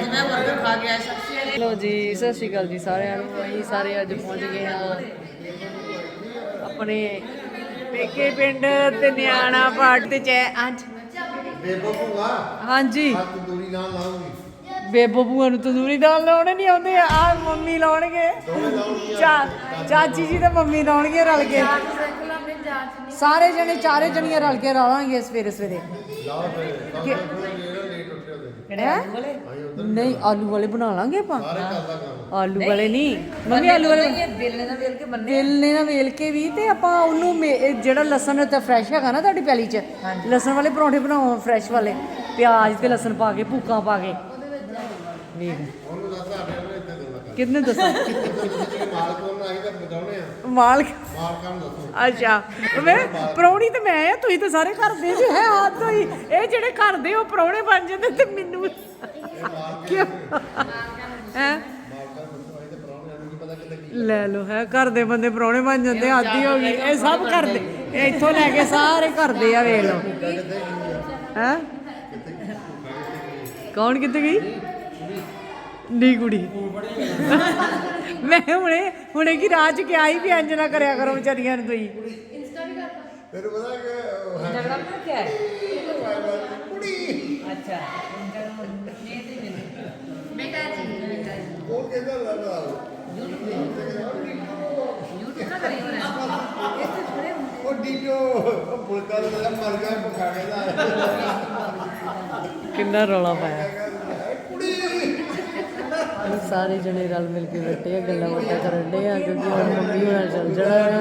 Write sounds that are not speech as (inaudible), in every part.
ਅੱਜ ਮੈਂ 버ਗਰ ਖਾ ਕੇ ਆਇਆ ਸਬਜ਼ੀ ਲੋ ਜੀ ਸਤਿ ਸ਼੍ਰੀ ਅਕਾਲ ਜੀ ਸਾਰਿਆਂ ਨੂੰ। ਅਸੀਂ ਸਾਰੇ ਅੱਜ ਪਹੁੰਚ ਗਏ ਹਾਂ ਆਪਣੇ ਪੇਕੇ ਪਿੰਡ ਤੇ ਨਿਆਣਾ ਪਾਰਟ ਤੇ ਚੈ ਅੱਜ ਬੇਬੋ ਭੂਆ ਹਾਂਜੀ। ਹੱਥ ਦੂਰੀ ਨਾਲ ਲਾਉਂਗੀ। ਬੇਬੋ ਬੂਆ ਨੂੰ ਤੰਦੂਰੀ ਦਾਲ ਲਾਉਣੇ ਨਹੀਂ ਆਉਂਦੇ? ਆ ਮੰਮੀ ਲਾਉਣਗੇ। ਚਾ ਚਾਚੀ ਜੀ ਤੇ ਮੰਮੀ ਲਾਉਣਗੇ ਰਲ ਕੇ। ਸਾਰੇ ਜਣੇ ਚਾਰੇ ਜਣੀਆਂ ਰਲ ਕੇ ਲਾਵਾਂਗੇ ਸਵੇਰੇ ਸਵੇਰੇ ਉੱਠਿਆ ਹੋਵੇ ਹੈਂ? ਨਹੀਂ ਆਲੂ ਵਾਲੇ ਬਣਾ ਲਾਂਗੇ ਆਪਾਂ। ਆਲੂ ਵਾਲੇ ਨਹੀਂ। ਮੰਮੀ ਆਲੂ ਵਾਲੇ ਬੇਲਣੇ ਨਾਲ ਵੇਲ ਕੇ ਬੰਨੇ ਵੇਲਣੇ ਨਾਲ ਵੇਲ ਕੇ ਵੀ ਤੇ ਆਪਾਂ ਉਹਨੂੰ ਜਿਹੜਾ ਲਸਣ ਤੇ ਫਰੈਸ਼ ਹੈਗਾ ਨਾ ਤੁਹਾਡੀ ਪੈਲੀ 'ਚ ਲਸਣ ਵਾਲੇ ਪਰੌਂਠੇ ਬਣਾਓ ਫਰੈਸ਼ ਵਾਲੇ। ਪਿਆਜ਼ ਤੇ ਲਸਣ ਪਾ ਕੇ ਭੂਕਾਂ ਪਾ ਕੇ। ਵੇਖ। ਕਿੰਨੇ ਦੱਸਾਂ? ਮਾਲਕ ਨੂੰ ਆਈ ਤਾਂ ਬਤਾਉਣੇ ਆ। ਮਾਲ ਮਾਲਕਾਂ ਨੂੰ ਦੱਸੋ। ਅੱਛਾ। ਮੈਂ ਪ੍ਰਾਹੁਣੀ ਤੇ ਮੈਂ ਆ ਤੁਸੀਂ ਤਾਂ ਸਾਰੇ ਘਰ ਦੇ ਜੀ। ਹੈ ਹੱਦ ਹੋਈ ਇਹ ਜਿਹੜੇ ਘਰ ਦੇ ਉਹ ਪ੍ਰਾਹੁਣੇ ਬਣ ਜਾਂਦੇ ਤੇ ਮੈਨੂੰ ਕਿਉਂ? ਹੈ? ਲੈ ਲੋ ਹੈ ਘਰ ਦੇ ਬੰਦੇ ਪ੍ਰਾਹੁਣੇ ਬਣ ਜਾਂਦੇ ਆਦੀ ਹੋ ਗਈ। ਇਹ ਸਭ ਕਰਦੇ ਇਹ ਇੱਥੋਂ ਲੈ ਕੇ ਸਾਰੇ ਕਰਦੇ ਆ ਵੇਖ ਲਓ। ਹੈ? ਕੌਣ ਕਿੱਥੇ ਗਈ? ਨੀ ਕੁੜੀ ਮੈਂ ਹੁਣੇ ਹੁਣੇ ਕੀ ਰਾਜ ਕੇ ਆਈ ਵੀ ਇੰਜ ਨਾ ਕਰਿਆ ਕਰੋ ਵਿਚਾਰੀਆਂ ਨੂੰ ਤੁਸੀਂ। ਤੈਨੂੰ ਪਤਾ ਕਿ ਹੈ ਝਗੜਾ ਕਿਉਂ ਕਿਆ ਹੈ? ਕੁੜੀ। ਅੱਛਾ। ਉਹ ਕਹਿੰਦਾ ਲੱਗਾ ਉਹ ਡੀਜੋ ਉਹ ਪੁਲਕਾ ਦਾ ਮਰ ਗਿਆ ਕੇ ਦਾ ਕਿੰਨਾ ਰੌਲਾ ਪਾਇਆ। ਸਾਰੇ ਜਣੇ ਰਲ ਮਿਲ ਕੇ ਬੈਠੇ ਆ ਗੱਲਾਂ ਬਾਤਾਂ ਕਰਨ ਦੇ ਆ ਕਿਉਂਕਿ ਹੁਣ ਮੰਮੀ ਹੋਣਾ ਚੱਲ ਜਾਣਾ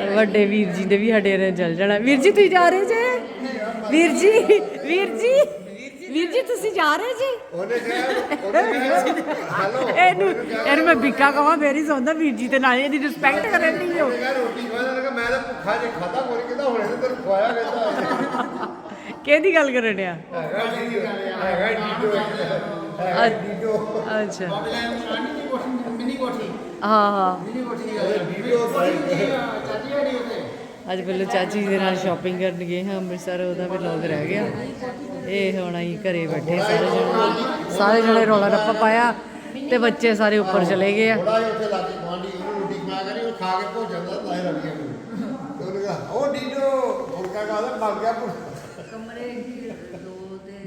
ਆ। ਵੱਡੇ ਵੀਰ ਜੀ ਦੇ ਵੀ ਸਾਡੇ ਨਾਲ ਚੱਲ ਜਾਣਾ। ਵੀਰ ਜੀ ਤੁਸੀਂ ਜਾ ਰਹੇ ਜੇ? ਵੀਰ ਜੀ ਵੀਰ ਜੀ ਵੀਰ ਜੀ ਤੁਸੀਂ ਜਾ ਰਹੇ ਜੀ? ਉਹਨੇ ਕਿਹਾ ਉਹਨੇ ਕਿਹਾ ਹੈਲੋ ਇਹਨੂੰ ਇਹਨੂੰ ਮੈਂ ਬਿੱਕਾ ਕਹਾਂ ਫੇਰ ਹੀ ਸੌਂਦਾ ਵੀਰ ਜੀ ਤੇ ਨਾਲ ਇਹਦੀ ਰਿਸਪੈਕਟ ਕਰਨ ਦੀ ਹੋ ਰੋਟੀ ਖਾਣਾ ਲਗਾ ਮੈਂ ਤਾਂ ਭੁੱਖਾ ਜੇ ਖਾਦਾ ਕੋਈ ਕਹਿੰਦਾ ਹੁਣੇ ਤੇ ਤੈਨੂੰ ਖਵਾਇਆ ਕਹਿੰਦਾ ਕਿਹਦੀ ਗੱਲ ਕਰਨ ਡਿਆ? ਹੈਗਾ ਡੀਜੋ ਹੈਗਾ ਡੀਜੋ ਹੈਗਾ ਡੀਜੋ। ਅੱਛਾ। ਹਾਂ ਹਾਂ। ਅੱਜ ਪਹਿਲਾਂ ਚਾਚੀ ਜੀ ਦੇ ਨਾਲ ਸ਼ਾਪਿੰਗ ਕਰਨ ਗਏ ਹਾਂ ਅੰਮ੍ਰਿਤਸਰ ਉਹਦਾ ਵੀ ਲੋਗ ਰਹਿ ਗਿਆ। ਇਹ ਹੁਣ ਅਸੀਂ ਘਰੇ ਬੈਠੇ ਸਾਰੇ ਜਣੇ। ਸਾਰੇ ਜਣੇ ਰੌਲਾ ਰੱਪਾ ਪਾਇਆ ਤੇ ਬੱਚੇ ਸਾਰੇ ਉੱਪਰ ਚਲੇ ਗਏ ਆ। ਥੋੜਾ ਜਿਹਾ ਉੱਥੇ ਲਾਗੇ ਗਵਾਂਢੀ ਉਹਨੂੰ ਰੋਟੀ ਖਵਾ ਕਰੀ ਉਹ ਖਾ ਕੇ ਭੁੱਜ ਜਾਂਦਾ ਲਾਏ ਰੜੀਆਂ ਨੂੰ ਤੇ ਉਹਨੇ ਕਿਹਾ ਉਹ ਡੀਜੋ ਫੁਲਕਾ ਖਾਦਾ ਮਰ ਗਿਆ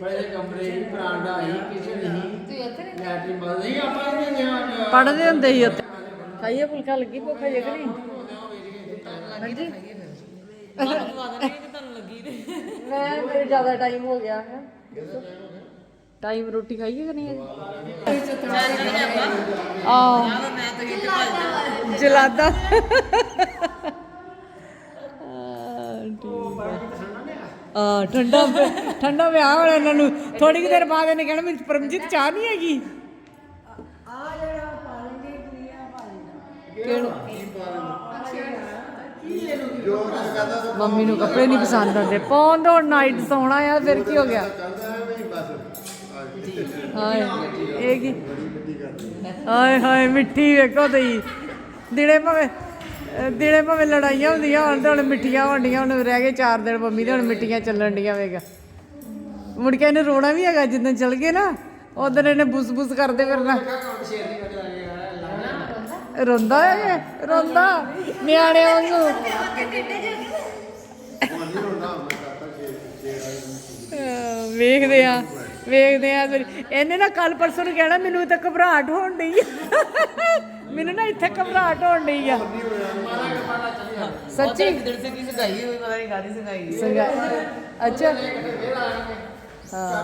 ਬੜੇ ਕਮਰੇ ਹੀ ਬਰਾਂਡਾ ਹੀ ਕਿਚਨ ਹੀ? ਲੈਟਰੀ ਮਲ ਨਹੀਂ ਆਪਾਂ ਇਹਨੇ ਨਿਆਂ ਪੜਦੇ ਹੁੰਦੇ ਸੀ ਉੱਥੇ। ਖਾਈਏ ਫੁਲਕਾ ਲੱਗੀ ਭੁੱਖ ਜੇ ਕਿ ਨਹੀਂ? ਹਾਂਜੀ। ਮੈਂ ਮੇਰੇ ਜ਼ਿਆਦਾ ਟਾਈਮ ਹੋ ਗਿਆ ਹੈ। ਟਾਈਮ ਰੋਟੀ ਖਾਈਏ ਕਿ ਨਹੀਂ ਆ ਤਾਂ ਜਲਾਦਾ। ਆ ਠੰਡਾ ਠੰਡਾ ਵਿਆਹ ਵਾਲਾ ਇਹਨਾਂ ਨੂੰ ਥੋੜੀ ਕੁ ਦੇਰ ਬਾਅਦ ਇਹਨੇ ਕਹਿਣਾ ਮੇਰੀ ਪਰਮਜੀਤ ਚਾਹ ਨਹੀਂ ਹੈਗੀ। ਜੋ ਕੁਝ ਕਹਦਾ ਤਾਂ ਮੰਮੀ ਨੂੰ ਕੱਪੜੇ ਨਹੀਂ ਪਸੰਦ ਆਉਂਦੇ। ਪਾਉਣ ਦੋ ਨਾਈਟ ਸੌਣਾ ਆ, ਫਿਰ ਕੀ ਹੋ ਗਿਆ? ਹਾਏ, ਇਹ ਕੀ? ਹਾਏ ਹਾਏ, ਮਿੱਠੀ ਵੇਖੋ ਤੁਸੀਂ। ਦਿਨੇ ਭਾਵੇਂ ਦਿਨੇ ਭਾਵੇਂ ਲੜਾਈਆਂ ਹੁੰਦੀਆਂ ਹੁਣ ਤੇ ਹੁਣ ਮਿੱਠੀਆਂ ਹੁੰਦੀਆਂ ਹੁਣ ਰਹਿ ਗਏ 4 ਦਿਨ ਮੰਮੀ ਦੇ, ਹੁਣ ਮਿੱਠੀਆਂ ਚੱਲਣ ਡੀਆਂ ਵੇਗਾ ਮੁੜ ਕੇ ਇਹਨੇ ਰੋਣਾ ਵੀ ਹੈਗਾ ਜਿੱਦਾਂ ਚੱਲ ਗਏ ਨਾ, ਉਦੋਂ ਇਹਨੇ ਬੁਸ ਬੁਸ ਕਰਦੇ ਫਿਰਨਾ। ਰੋਂਦਾ ਹੈ ਰੋਂਦਾ? ਨਿਆਣੇ ਵਾਂਗੂ। ਵੇਖਦੇ ਆ ਵੇਖਦੇ ਆ ਫਿਰ। ਇਹਨੇ ਨਾ ਕੱਲ ਪਰਸੋਂ ਨੂੰ ਕਹਿਣਾ, ਮੈਨੂੰ ਤਾਂ ਘਬਰਾਹਟ ਹੋਣ ਡਈ ਮੈਨੂੰ ਨਾ ਇੱਥੇ ਘਬਰਾਹਟ ਹੋਣ ਡਈ ਆ। ਸੱਚੀ? ਦਿਲ ਸੇ ਕੀ ਸਗਾਈ ਹੋਈ ਪਤਾ ਨਹੀਂ ਕਾਦੀ ਸਗਾਈ ਸੰਗਾ ਅੱਛਾ। ਹਾਂ।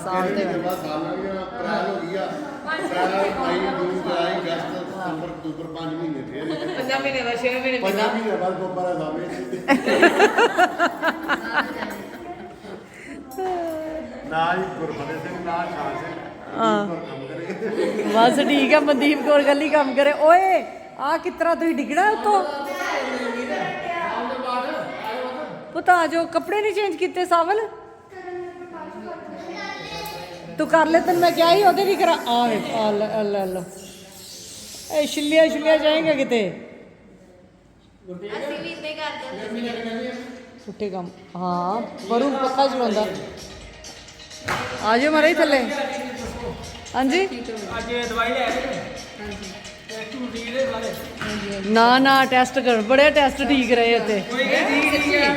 ਸਾਲ ਦੇ ਬਸ ਸਾਲ ਹੋ ਗਿਆ ਅਪ੍ਰੈਲ ਹੋ ਗਿਆ ਅਪ੍ਰੈਲ ਮਈ ਜੂਨ ਜੁਲਾਈ ਅਗਸਤ ਸਤੰਬਰ ਅਕਤੂਬਰ 5 ਮਹੀਨੇ ਫੇਰ ਪੰਜਾਂ ਮਹੀਨੇ ਦਾ 6 ਮਹੀਨੇ ਪੰਜਾਂ ਮਹੀਨੇ ਬਾਅਦ ਗੋਪਾਰਾ ਸਾਹਮਣੇ (laughs) ਨਾ ਹੀ ਗੁਰਫਤਿਹ ਸਿੰਘ ਨਾ ਸ਼ਾਨ ਸਿੰਘ। ਬਸ ਠੀਕ ਆ ਮਨਦੀਪ ਕੌਰ ਗੱਲੀ ਕੰਮ ਕਰੇ। ਓਏ ਆ ਕਿਤਰਾ ਤੁਸੀਂ ਡਿੱਗਣਾ ਉਤੋਂ ਪੁੱਤ ਆ ਜਾਓ ਕੱਪੜੇ ਨਹੀਂ ਚੇਂਜ ਕੀਤੇ ਸਾਵਲ? ਤੂੰ ਕਰ ਲੈ ਤੈਨੂੰ ਮੈਂ ਕਿਹਾ ਹੀ ਉਹਦੇ ਵੀ ਕਰਾ ਆ ਵੇ ਆ ਲੈ ਆ ਲੈ ਲਓ ਇਹ ਛਿੱਲੀਆਂ ਛਿੱਲੀਆਂ ਜਾਏਗਾ ਕਿਤੇ? ਸੁੱਟੇ ਕੰਮ। ਹਾਂ ਵਰੁਣ ਪੱਖਾ ਚਲਾਉਂਦਾ। ਆ ਜਾਓ ਮਾਰੇ ਥੱਲੇ। ਹਾਂਜੀ? ਅੱਜ ਦਵਾਈ ਲੈ ਆਏ ਹਾਂਜੀ ਟੈਸਟ ਠੀਕ ਦੇ ਸਾਰੇ। ਨਾ ਨਾ ਟੈਸਟ ਕਰ ਬੜੇ ਟੈਸਟ ਠੀਕ ਰਹੇ ਇੱਥੇ। ਕੋਈ ਠੀਕ ਠੀਕ ਹੈ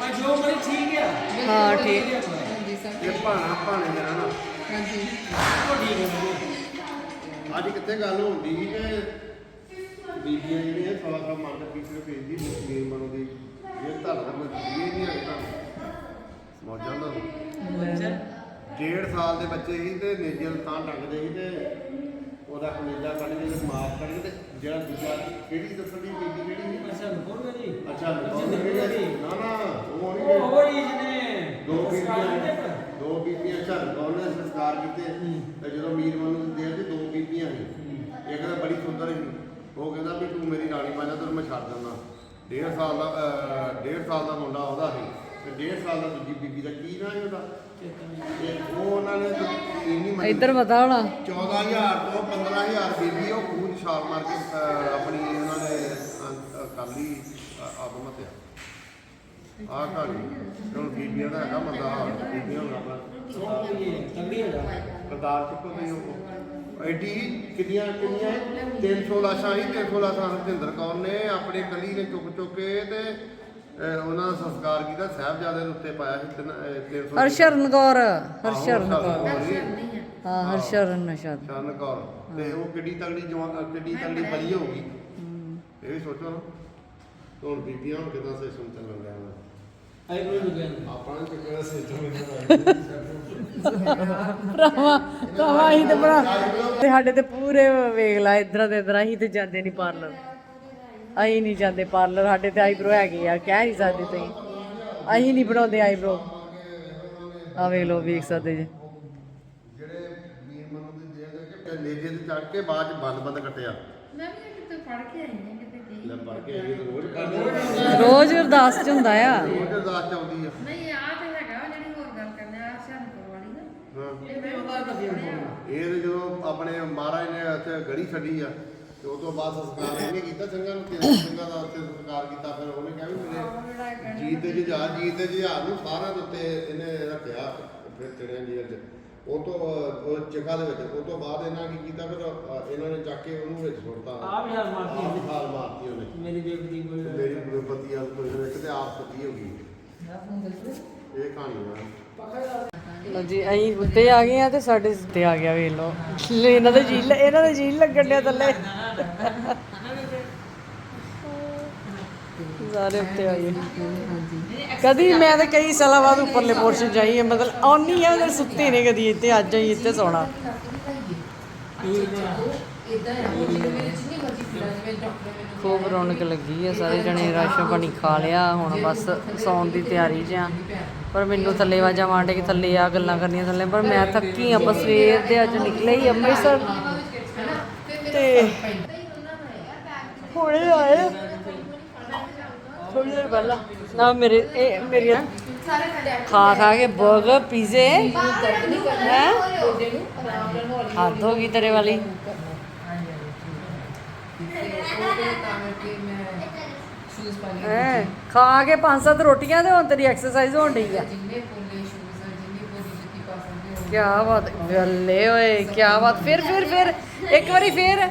ਮੈਂ ਜੋ ਬੜੀ ਠੀਕ ਹੈ ਹਾਂ ਠੀਕ। ਇਹ ਭਾਣਾ ਭਾਣੇ ਦਾ ਨਾ। ਅੱਜ ਕਿੱਥੇ ਗੱਲ ਹੁੰਦੀ ਸੀ ਕਿ ਬੀਬੀਆਂ ਜਿਹੜੀਆਂ ਥੋੜਾ ਮੰਨ ਕੇ ਪਿੱਛੇ ਭੇਜਦੀ ਮੁਸਲੀਮ ਮਨੋ ਦੀ ਇਹ ਧਰਮ ਮੈਂ ਇਹ ਨਹੀਂ ਆਇਆ ਮੌਜਾਂ ਦਾ ਡੇਢ ਸਾਲ ਦੇ ਬੱਚੇ ਸੀ ਤੇ ਨੇਜਲ ਤਾਂ ਟੰਗਦੇ ਸੀ ਤੇ ਉਹਦਾ ਕਲੇਜਾ ਕੱਢ ਕੇ ਤੇ ਮਾਰ ਕੱਢ ਕੇ ਤੇ ਜਿਹੜਾ ਦੂਜਾ ਕਿਹੜੀ ਦੱਸਣੀ ਬੀਬੀ ਕਿਹੜੀ ਸੀ? ਅੱਛਾ ਬੋਲ ਜੀ। ਅੱਛਾ ਨਾ ਨਾ ਉਹ ਨਹੀਂ ਉਹ ਹੋਈ ਜਿਹਨੇ ਦੋ ਬੀਬੀਆਂ ਦੋ ਬੀਬੀਆਂ ਝਰ ਉਹਨੇ ਸੰਸਕਾਰ ਕੀਤੇ। ਤੇ ਜਦੋਂ ਮੀਰ ਮਨੂੰ ਦੇ ਤੇ ਦੋ ਬੀਬੀਆਂ ਸੀ ਇੱਕ ਤਾਂ ਬੜੀ ਸੁੰਦਰ ਸੀ। ਉਹ ਕਹਿੰਦਾ ਵੀ ਤੂੰ ਮੇਰੀ ਰਾਣੀ ਬਣ ਜਾ ਤੈਨੂੰ ਮੈਂ ਛੱਡ ਦਿੰਦਾ। ਡੇਢ ਸਾਲ ਦਾ ਅਹ, ਡੇਢ ਸਾਲ ਦਾ ਮੁੰਡਾ ਉਹਦਾ ਸੀ। ਤੇ ਡੇਢ ਸਾਲ ਦਾ ਦੂਜੀ ਬੀਬੀ ਦਾ ਕੀ ਨਾਂ ਸੀ ਉਹਦਾ? ਤੇ ਉਹ ਉਹਨਾਂ ਨੇ ਇੰਨੀ ਮੰਨੀ। ਇੱਧਰ ਬਤਾ ਹੋਣਾ। 14000 ਤੋਂ 15000 ਬੀਬੀ ਉਹ ਖੂਨ ਛਾਲ ਮਾਰ ਕੇ ਅਹ, ਆਪਣੀ ਉਹਨਾਂ ਨੇ ਅਹ, ਅਹ, ਕਰ ਲਈ ਆਤਮ ਹੱਤਿਆ ਆਹ ਕਹਾਣੀ ਹੁਣ ਬੀਬੀਆਂ ਦਾ ਹੈਗਾ ਬੰਦਾ ਹਾਲ ਬੀਬੀਆਂ ਹੁਣ ਆਪਣਾ। ਉਹ ਇਹ ਤੰਗੀ ਹੋ ਜਾ ਕਰਤਾਰ ਚੁੱਕੋ ਨਹੀਂ ਉਹ ਐਡੀ ਕਿੰਨੀਆਂ ਕਿੰਨੀਆਂ 300 ਲਾਸ਼ਾਂ ਹੀ 300 ਲਾਸ਼ਾਂ ਹਰਜਿੰਦਰ ਕੌਰ ਨੇ ਆਪਣੇ ਗਲੀ ਨੇ ਚੁੱਕ ਚੁੱਕ ਕੇ ਤੇ ਉਹਨਾਂ ਦਾ ਸੰਸਕਾਰ ਕੀਤਾ ਸਾਹਿਬਜ਼ਾਦੇ ਦੇ ਉੱਤੇ ਪਾਇਆ ਸੀ ਤਿੰਨ- ਅਹ, 300 ਹਰਸ਼ਰਨ ਕੌਰ ਹਰਸ਼ਰਨ ਹਰਸ਼ਰਨ ਕੌਰ। ਹਾਂ। ਹਰਸ਼ਰਨ ਨਸ਼ਾਦ ਸ਼ਰਨ ਕੌਰ। ਤੇ ਉਹ ਕਿੱਡੀ ਤਗੜੀ ਜਵਾਨ ਕਿੱਡੀ ਤਗੜੀ ਬਲੀ ਹੋ। ਗਈ ਇਹ ਵੀ ਸੋਚੋ ਨਾ। ਹੁਣ ਬੀਬੀਆਂ ਹੁਣ ਕਿਦਾਂ ਸਿਸਟਮ ਚੱਲਣ ਰਿਹਾ ਵਾ। ਆਈ ਕੋਈ ਨਹੀਂ ਗਿਆ ਆਪਾਂ ਨੇ ਕਿਹੜਾ ਸਿਸਟਮ ਭਰਾਵਾ (laughs) ਭਰਾਵਾ ਅਸੀਂ ਤੇ ਬੜਾ ਤੇ ਸਾਡੇ ਤੇ ਪੂਰੇ ਵੇਖ ਲਾ ਇਧਰ ਤੇ ਇਧਰ ਅਸੀਂ ਤੇ ਜਾਂਦੇ ਨਹੀਂ ਪਾਰਲਰ। ਅਸੀਂ ਨਹੀਂ ਜਾਂਦੇ ਪਾਰਲਰ ਸਾਡੇ ਤੇ ਆਈਬ੍ਰੋ ਹੈਗੇ ਆ ਕਹਿ ਨਹੀਂ ਸਕਦੇ ਤੁਸੀਂ। ਅਸੀਂ ਨਹੀਂ ਬਣਾਉਂਦੇ ਆਈਬ੍ਰੋ ਆ ਵੇਖ ਲਓ ਵੇਖ ਸਕਦੇ ਜੀ। ਜਿਹੜੇ ਵੀਰ ਮਨੂ ਦੀ ਦੇਰ ਦੇ ਕੇ ਨੇਜੇ ਤੇ ਚੜ ਕੇ ਬਾਅਦ ਚ ਬੰਦ ਬੰਦ ਕੱਟਿਆ। ਮੈਂ ਵੀ ਕਿਤੇ ਪੜ ਕੇ ਆਈ ਹਾਂ ਕਿਤੇ ਗਈ ਲੈ ਪੜ ਕੇ ਆਈ ਤਾਂ ਰੋਜ਼ ਕਰਦੇ ਰੋਜ਼ ਅਰਦਾਸ ਚ ਹੁੰਦਾ ਆ। ਰੋਜ਼ ਅਰਦਾਸ ਚੱਲਦੀ ਆ। ਨਹੀਂ ਆ ਤੇ ਹੈਗਾ ਵਾ ਜਿਹੜੀ ਹੋਰ ਗੱਲ ਕਰਨੇ ਆ ਸ਼ਾਨਪੁਰ ਵਾਲੀ ਨਾ। ਹਾਂ। ਇਹ ਮੈਂ ਉਹਦਾ ਕਦੀ ਇਹ ਤੇ ਜਦੋਂ ਆਪਣੇ ਮਹਾਰਾਜ ਨੇ ਉੱਥੇ ਗੜੀ ਛੱਡੀ ਆ ਤੇ ਉਹ ਤੋਂ ਬਾਅਦ ਸੰਸਕਾਰ ਇਹਨੇ ਕੀਤਾ ਸਿੰਘਾਂ ਨੂੰ ਤਿੰਨ ਸਿੰਘਾਂ ਦਾ ਉੱਥੇ ਸੰਸਕਾਰ ਕੀਤਾ ਫਿਰ ਉਹਨੇ ਕਿਹਾ ਵੀ ਮੇਰੇ ਜੀਤ ਦੇ ਜਹਾਜ਼ ਜੀਤ ਦੇ ਜਹਾਜ਼ ਨੂੰ ਸਾਰਿਆਂ ਦੇ ਉੱਤੇ ਇਹਨੇ ਰੱਖਿਆ ਫਿਰ ਚੜਿਆ ਜੀ ਅੱਜ। ਉਹ ਤੋਂ ਉਹ ਚਿਖਾ ਦੇ ਵਿੱਚ ਉਹ ਤੋਂ ਬਾਅਦ ਇਹਨਾਂ ਕੀ ਕੀਤਾ ਫਿਰ ਇਹਨਾਂ ਨੇ ਚੱਕ ਕੇ ਉਹਨੂੰ ਵਿੱਚ ਸੁੱਟਤਾ। ਆਪ ਹੀ ਹਾਲ ਮਾਰਤੀ ਆਪ ਹੀ ਹਾਲ ਮਾਰਤੀ ਉਹਨੇ। ਮੇਰੀ ਬੇਬਦੀ ਕੋਈ ਮੇਰੀ ਗੁਰਬਤੀ ਆ ਕੋਈ ਇੱਕ ਤੇ ਆਪ ਸੱਤੀ ਹੋ ਗਈ। ਇਹ ਕਹਾਣੀ ਆ ਲੋ ਜੀ ਅਸੀਂ ਉੱਤੇ ਆ ਗਏ ਆ ਤੇ ਸਾਡੇ ਉੱਤੇ ਆ ਗਿਆ ਵੇਖ ਲਓ। ਇਹਨਾਂ ਦੇ ਜੀ ਇਹਨਾਂ ਦੇ ਜੀ ਲੱਗਣ ਡਿਆ ਥੱਲੇ। ਸਾਰੇ ਉੱਤੇ ਆ ਗਏ। ਕਦੀ ਮੈਂ ਤਾਂ ਕਈ ਸਾਲਾਂ ਬਾਅਦ ਉੱਪਰਲੇ ਪੋਰਸ਼ਨ ਜਾਈ ਮਤਲਬ ਆਉਣੀ ਆ ਤੇ ਸੁੱਤੀ ਨਹੀਂ ਕਦੀ ਇੱਥੇ ਅੱਜ ਆਈ ਇੱਥੇ ਸੌਣਾ। ਖੂਬ ਰੌਣਕ ਲੱਗੀ ਆ ਸਾਰੇ ਜਣੇ ਰਾਸ਼ਨ ਪਾਣੀ ਖਾ ਲਿਆ ਹੁਣ ਬਸ ਸੌਣ ਦੀ ਤਿਆਰੀ 'ਚ ਆ ਪਰ ਮੈਨੂੰ ਥੱਲੇ ਵਾਜਾ ਮਾਂਡੇ ਕਿ ਥੱਲੇ ਆ ਗੱਲਾਂ ਕਰਨੀਆਂ ਥੱਲੇ ਪਰ ਮੈਂ ਥੱਕੀ ਆ ਬਸ ਸਵੇਰ ਦੇ ਅੱਜ ਨਿਕਲੇ ਹੀ ਅੰਮ੍ਰਿਤਸਰ। ਤੇ ਹੁਣੇ ਆਏ ਥੋੜੀ ਦੇਰ ਪਹਿਲਾਂ। ਨਾ, ਮੇਰੇ, ਇਹ ਮੇਰੀਆਂ ਖਾ ਖਾ ਕੇ 버ਗਰ ਪੀਜ਼ੇ ਹੈ ਹੱਥ ਹੋ ਗਈ ਤੇਰੇ ਵਾਲੀ। ਉਹਦੇ ਖਾ ਕੇ ਪੰਜ ਸੱਤ ਰੋਟੀਆਂ ਤੇ ਹੁਣ ਤੇਰੀ ਐਕਸਰਸਾਈਜ਼ ਹੋਣ ਡਈ ਆ ਜਿੰਨੇ ਪੋਲੇ ਸ਼ੂਜ਼ ਆ ਜਿੰਨੀ ਪੋਲੀ ਜੁੱਤੀ ਕਿਆ ਬਾਤ ਗੱਲੇ ਓਏ ਕਿਆ ਬਾਤ। ਫਿਰ ਫਿਰ ਫਿਰ ਇੱਕ ਵਾਰੀ ਫਿਰ।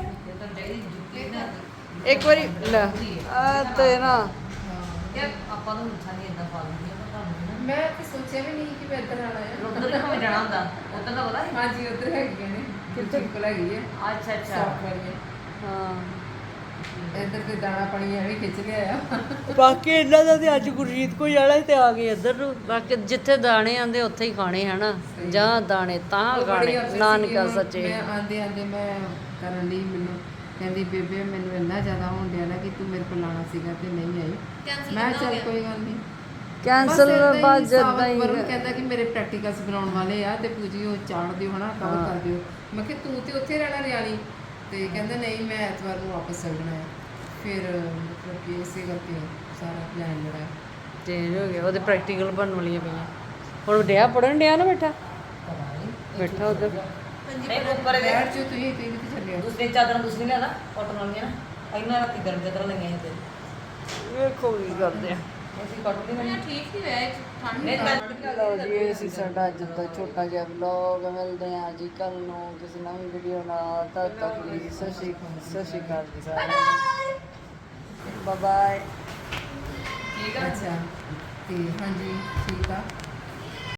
ਇੱਕ ਵਾਰੀ ਲੈ ਆ ਤੇ ਨਾ। ਆਪਾਂ ਨਹੀਂ ਪਾ ਮੈਂ ਤੇ ਸੋਚਿਆ ਵੀ ਨਹੀਂ ਕਿ ਮੈਂ ਇੱਧਰ ਆਣਾ ਹੈ ਉਧਰ ਤਾਂ ਮੈਂ ਜਾਣਾ ਹੁੰਦਾ। ਉਧਰ ਦਾ ਪਤਾ ਹੈ ਹਾਂਜੀ ਉੱਧਰ ਹੈਗੀਆਂ ਨੇ। ਕਿੱਥੇ? ਕੋਲ ਹੈਗੀ ਹੈ ਅੱਛਾ ਅੱਛਾ। ਹਾਂ। ਇੱਧਰ ਤੇ ਦਾਣਾ ਪਾਣੀ ਐਵੇਂ ਖਿੱਚ ਲਿਆ ਆ ਬਾਕੀ ਇਹਨਾਂ ਦਾ ਤੇ ਅੱਜ ਗੁਰਜੀਤ ਕੋ ਜਾਣਾ ਤੇ ਆ ਗਏ ਇੱਧਰ ਨੂੰ। ਬਾਕੀ ਜਿੱਥੇ ਦਾਣੇ ਆਂਦੇ ਉੱਥੇ ਹੀ ਖਾਣੇ ਹਨਾ। ਜਾਂ ਦਾਣੇ ਤਾਂ ਉਹ ਬੜੀ ਖਾਣੇ upset ਨਾਨਕਾ ਹੁਣ ਸੱਚੇ। ਮੈਂ ਆਂਦੇ ਆਂਦੇ ਮੈਂ ਕਰਨ ਲਈ ਮੈਨੂੰ ਕਹਿੰਦੀ ਬੇਬੇ ਮੈਨੂੰ ਇੰਨਾ ਜ਼ਿਆਦਾ ਹੋਣ ਡਿਆ ਨਾ ਕਿ ਤੂੰ ਮੇਰੇ ਕੋਲ ਆਣਾ ਸੀਗਾ ਤੇ ਨਹੀਂ ਆਈ। ਮੈਂ ਚੱਲ ਕੋਈ ਗੱਲ ਨਹੀਂ। ਕੈਂਸਲ ਬਾਅਦ ਜਦਾਂ ਹੀ ਵਰੁਣ ਕਹਿੰਦਾ ਕਿ ਮੇਰੇ ਪ੍ਰੈਕਟੀਕਲਸ ਬਣਾਉਣ ਵਾਲੇ ਆ ਤੇ ਪੂਜੀ ਉਹ ਚਾੜ ਦਿਓ ਹਨਾ ਕਵਰ ਕਰ ਦਿਓ। ਮੈਂ ਕਿਹਾ ਤੂੰ ਤੇ ਉੱਥੇ ਰਹਿਣਾ ਰਿਆਲੀ ਤੇ ਕਹਿੰਦਾ ਨਹੀਂ ਮੈਂ ਐਤਵਾਰ ਨੂੰ ਵਾਪਸ ਚੱਲਣਾ ਹੈ। ਫਿਰ ਮਤਲਬ ਕਿ ਇਸੇ ਕਰਕੇ ਸਾਰਾ ਪਲਾਨ ਜਿਹੜਾ ਚੇਂਜ ਹੋ ਗਿਆ ਉਹਦੇ ਪ੍ਰੈਕਟੀਕਲ ਬਣਨ ਵਾਲੀਆਂ ਪਈਆਂ। ਹੁਣ ਡਿਆ ਪੜਨ ਡਿਆ ਨਾ ਬੇਟਾ ਬੈਠਾ ਉਧਰ। ਨਹੀਂ ਉੱਪਰ ਇਹਦੇ ਬੈਠ ਜੋ ਤੁਸੀਂ ਤੁਸੀਂ ਕਿੱਥੇ ਚੱਲੇ ਹੋ? ਦੂਸਰੀ ਚਾਦਰਾਂ ਦੂਸਰੀ ਲਿਆਦਾ ਕਾਟਨ ਵਾਲੀਆਂ ਨਾ। ਇਹਨਾਂ ਰਾਤੀ ਗਰਮ ਚਾਦਰਾਂ ਲਈਆਂ ਸੀ ਤੇ ਵੇਖੋ ਕੀ ਕਰਦੇ ਆ। ਨਹੀਂ ਠੀਕ ਹੀ ਠੰਡ ਨਹੀਂ ਨਹੀਂ ਲਓ ਜੀ ਇਹ ਸੀ ਸਾਡਾ ਅੱਜ ਦਾ ਛੋਟਾ ਜਿਹਾ ਵਲੌਗ ਮਿਲਦੇ ਹਾਂ ਜੀ ਕੱਲ ਨੂੰ ਕਿਸੇ ਨਵੀਂ ਵੀਡੀਓ ਨਾਲ। ਤਦ ਤੱਕ ਲਈ ਸਤਿ ਸ਼੍ਰੀ ਸਤਿ ਸ਼੍ਰੀ ਅਕਾਲ ਜੀ ਸਾਰਿਆਂ ਨੂੰ। ਬਾਏ ਬਾਏ ਠੀਕ ਆ? ਅੱਛਾ ਤੇ ਹਾਂਜੀ ਠੀਕ ਆ।